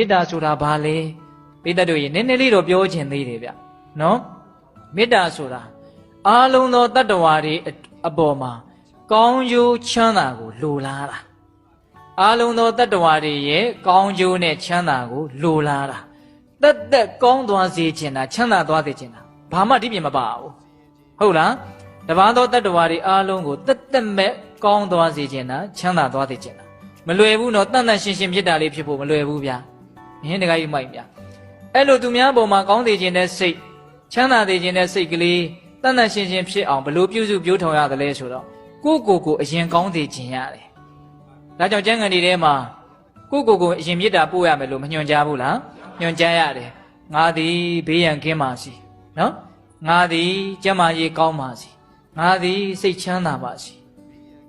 မေတ္တာဆိုတာဘာလဲပိဋကတို့ရေနည်းနည်းလေးတော့ပြောချင်သေးတယ်ဗျနော်မေတ္တာဆိုတာအာလုံးသောတတ္တဝါတွေအအပေါ်မှာကောင်းကျိုးချမ်းသာကိုလိုလားတာအာလုံးသောတတ္တဝါတွေရဲ့ကောင်းကျိုးနဲ့ချမ်းသာကိုလိုလားတာတက်တက်ကောင်းသွားစေချင်တာချမ်းသာသွားစေချင်တာဘာမှဒီပြင်မပါဘူးဟုတ်လားတပါးသောတတ္တဝါတွေအားလုံးကိုတက်တက်မဲ့ကောင်းသွားစေချင်တာချမ်းသာသွားစေချင်တာမလွယ်ဘူးနော်တန်တန်ရှင်းရှင်းဖြစ်တာလေးဖြစ်ဖို့မလွယ်ဘူးဗျာ မင်းတကကြီးမိုက်ဗျာအဲ့လိုသူများပေါ်မှာကောင်းစေခြင်းတဲ့စိတ်ချမ်းသာစေခြင်းတဲ့စိတ်ကလေးတန်တန်ရှင်းရှင်းဖြစ်အောင်ဘလို့ပြုစုပြောထောင်ရတယ်လဲဆိုတော့ကိုယ့်ကိုယ်ကိုအရင်ကောင်းစေခြင်းရတယ်ဒါကြောင့်ကျမ်းဂန်ဒီထဲမှာကိုယ့်ကိုယ်ကိုအရင်မြစ်တာပို့ရမယ်လို့မညွှန်ကြားဘူးလားညွှန်ကြားရတယ်ငါသည်ဘေးရန်ကင်းပါစီနော်ငါသည်ကျမ်းမာရေးကောင်းပါစီငါသည်စိတ်ချမ်းသာပါစီ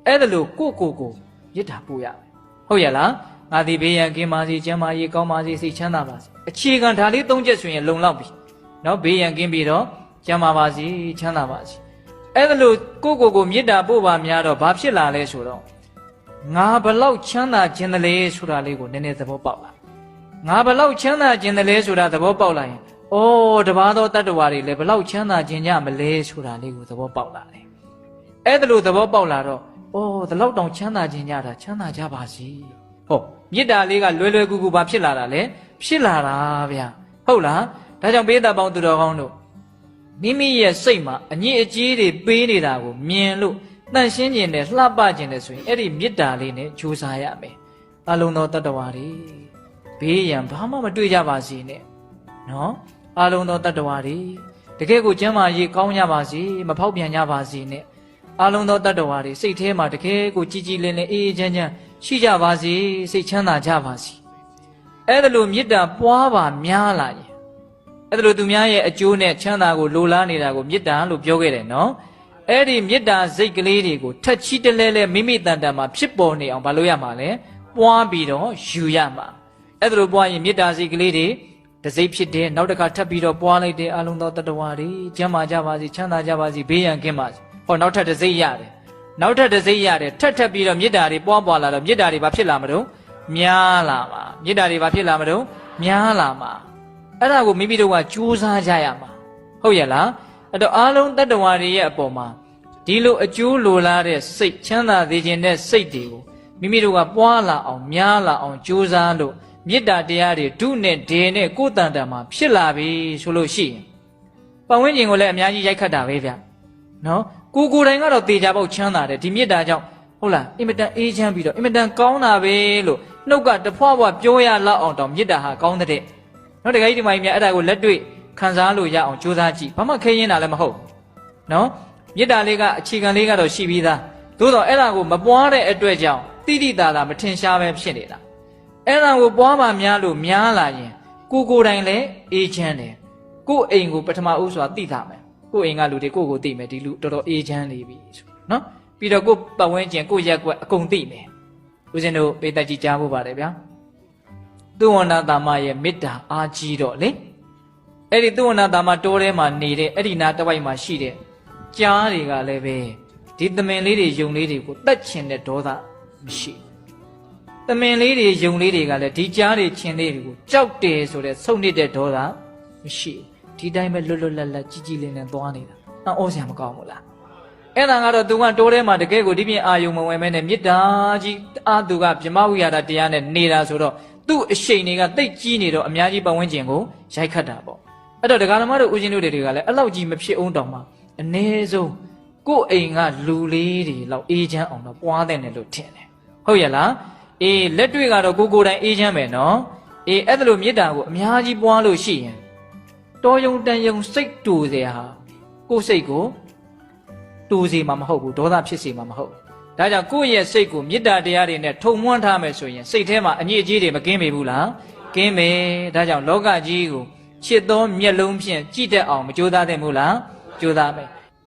အဲ့ဒါလို့ကိုယ့်ကိုယ်ကိုမြစ်တာပို့ရမယ်ဟုတ်ရဲ့လား ငါသည်ဘေးရန်ကင်းပါစီကျမ်းမာရေးကောင်းပါစီစိတ်ချမ်းသာပါစီအခြေခံဒါလေးသုံးချက်ဆိုရင်လုံလောက်ပြီနော်ဘေးရန်ကင်းပြီးတော့ကျမ်းမာပါစီချမ်းသာပါစီအဲ့ဒါလို့ကိုယ့်ကိုယ်ကိုမြစ်တာပို့ပါများတော့ဘာဖြစ်လာလဲဆိုတော့ငါဘလောက်ချမ်းသာခြင်းတလေဆိုတာလေးကိုနည်းနည်းသဘောပေါက်လာငါဘလောက်ချမ်းသာခြင်းတလေဆိုတာသဘောပေါက်လာရင်အိုးတပါးသောတတ္တဝါတွေလည်းဘလောက်ချမ်းသာခြင်းကြမလဲဆိုတာလေးကိုသဘောပေါက်လာတယ်အဲ့ဒါလို့သဘောပေါက်လာတော့အိုးဒီလောက်တောင်ချမ်းသာခြင်းကြတာချမ်းသာကြပါစီ ဟုတ်မေတ္တာလေးကလွယ်လွယ်ကူကူဘာဖြစ်လာတာလဲဖြစ်လာတာဗျဟုတ်လားဒါကြောင့်ပေးတာပေါင်းသူတော်ကောင်းတို့မိမိရဲ့စိတ်မှာအညစ်အကြေးတွေပေးနေတာကိုမြင်လို့တန့်ရှင်းခြင်းနဲ့လှပခြင်းနဲ့ဆိုရင်အဲ့ဒီမေတ္တာလေးနဲ့ကြိုးစားရမယ်အလုံးသောတတ္တဝါတွေဘေးရန်ဘာမှမတွေ့ကြပါစေနဲ့နော်အလုံးသောတတ္တဝါတွေတကယ်ကိုကျမ်းမာရေးကောင်းကြပါစေမဖောက်ပြန်ကြပါစေနဲ့အလုံးသောတတ္တဝါတွေစိတ်ထဲမှာတကယ်ကိုကြည်ကြည်လင်လင်အေးအေးချမ်းချမ်း ရှိကြပါစေစိတ်ချမ်းသာကြပါစေအဲ့ဒါလိုမေတ္တာပွားပါများလာရင်အဲ့ဒါလိုသူများရဲ့အကျိုးနဲ့ချမ်းသာကိုလိုလားနေတာကိုမေတ္တာလို့ပြောခဲ့တယ်နော်အဲ့ဒီမေတ္တာစိတ်ကလေးတွေကိုထက်ချီတလဲလဲမိမိတန်တန်မှာဖြစ်ပေါ်နေအောင်မလုပ်ရမှာလဲပွားပြီးတော့ယူရမှာအဲ့ဒါလိုပွားရင်မေတ္တာစိတ်ကလေးတွေတစိမ့်ဖြစ်တယ်နောက်တစ်ခါထပ်ပြီးတော့ပွားလိုက်တယ်အလုံးသောတတ္တဝါတွေကျမ်းမာကြပါစေချမ်းသာကြပါစေဘေးရန်ကင်းပါစေဟောနောက်ထပ်တစိမ့်ရတယ် နောက်ထပ်တစိမ့်ရတယ်ထပ်ထပ်ပြီးတော့မေတ္တာတွေပွားပွားလာတော့မေတ္တာတွေဘာဖြစ်လာမလို့များလာမှာမေတ္တာတွေဘာဖြစ်လာမလို့များလာမှာအဲ့ဒါကိုမိမိတို့ကကြိုးစားကြရမှာဟုတ်ရဲ့လားအဲ့တော့အားလုံးတတ္တဝါတွေရဲ့အပေါ်မှာဒီလိုအကျိုးလိုလားတဲ့စိတ်ချမ်းသာစေခြင်းတဲ့စိတ်တွေကိုမိမိတို့ကပွားလာအောင်များလာအောင်ကြိုးစားလို့မေတ္တာတရားတွေဒုနဲ့ဒေနဲ့ကိုယ်တန်တန်မှာဖြစ်လာပြီဆိုလို့ရှိရင်ပတ်ဝန်းကျင်ကိုလည်းအများကြီးရိုက်ခတ်တာပဲဗျနော် ကိုကိုယ်တိုင်ကတော့တေချာပေါက်ချမ်းသာတယ်ဒီမေတ္တာကြောင့်ဟုတ်လားအင်မတန်အေးချမ်းပြီးတော့အင်မတန်ကောင်းတာပဲလို့နှုတ်ကတဖွာဖွာပြောရလောက်အောင်တောင်မေတ္တာဟာကောင်းတဲ့နော်တကယ်ကြီးဒီမိုင်းမြတ်အဲ့ဒါကိုလက်တွေ့ခံစားလို့ရအောင်ကြိုးစားကြည့်ဘာမှခဲရင်တာလည်းမဟုတ်နော်မေတ္တာလေးကအခြေခံလေးကတော့ရှိပြီးသားသို့တော့အဲ့ဒါကိုမပွားတဲ့အတွက်ကြောင့်တိတိတာတာမထင်ရှားပဲဖြစ်နေတာအဲ့ဒါကိုပွားမှများလို့များလာရင်ကိုကိုယ်တိုင်လည်းအေးချမ်းတယ်ကိုယ်အိမ်ကိုပထမဦးစွာသိတာမယ် ကိုယ်အိမ်ကလူတွေကိုယ့်ကိုသိမယ်ဒီလူတော်တော်အေးချမ်းနေပြီဆိုနော်ပြီးတော့ကိုယ်ပတ်ဝန်းကျင်ကိုယ့်ရက်ကွက်အကုန်သိမယ်ဦးဇင်းတို့ပေးသက်ကြည့်ကြားဖို့ပါတယ်ဗျာသူဝန္ဒတာမရဲ့မေတ္တာအားကြီးတော့လေအဲ့ဒီသူဝန္ဒတာမတိုးထဲမှာနေတဲ့အဲ့ဒီနာတစ်ဝိုက်မှာရှိတဲ့ကြားတွေကလည်းပဲဒီသမင်လေးတွေယုံလေးတွေကိုတတ်ချင်တဲ့ဒေါသမရှိသမင်လေးတွေယုံလေးတွေကလည်းဒီကြားတွေချင်လေးတွေကိုကြောက်တယ်ဆိုတဲ့ဆုံနေတဲ့ဒေါသမရှိ ဒီတိုင်းပဲလွတ်လွတ်လပ်လပ်ကြီးကြီးလင်းလင်းသွားနေတာအော်အော်ဆရာမကောင်းဘူးလားအဲ့ဒါကတော့သူကတိုးထဲမှာတကယ်ကိုဒီပြင်အာယုံမဝင်မဲနဲ့မေတ္တာကြီးအာသူကဗြဟ္မဝိဟာရတရားနဲ့နေတာဆိုတော့သူ့အရှိန်တွေကတိတ်ကြီးနေတော့အများကြီးပတ်ဝန်းကျင်ကိုရိုက်ခတ်တာပေါ့အဲ့တော့ဒကာဓမ္မတို့ဦးဇင်းတို့တွေကလည်းအဲ့လောက်ကြီးမဖြစ်အောင်တောင်မှအ ਨੇ ဆုံးကိုယ့်အိမ်ကလူလေးတွေလောက်အေးချမ်းအောင်တော့ပွားတဲ့တယ်လို့ထင်တယ်ဟုတ်ရဲ့လားအေးလက်တွေ့ကတော့ကိုကိုယ်တိုင်အေးချမ်းမယ်နော်အေးအဲ့ဒါလိုမေတ္တာကိုအများကြီးပွားလို့ရှိရင် တော်ယုံတန်ယုံစိတ်တူเสียဟာကိုယ်စိတ်ကိုတူစီမှာမဟုတ်ဘူးဒေါသဖြစ်စီမှာမဟုတ်ဒါကြောင့်ကိုယ့်ရဲ့စိတ်ကိုမေတ္တာတရားတွေနဲ့ထုံမွမ်းထားမယ်ဆိုရင်စိတ်ထဲမှာအညစ်အကြေးတွေမကင်းပေဘူးလားကင်းမယ်ဒါကြောင့်လောကကြီးကိုချစ်သောမျက်လုံးဖြင့်ကြည့်တတ်အောင်မကြိုးစားသင့်ဘူးလားကြိုးစားမယ်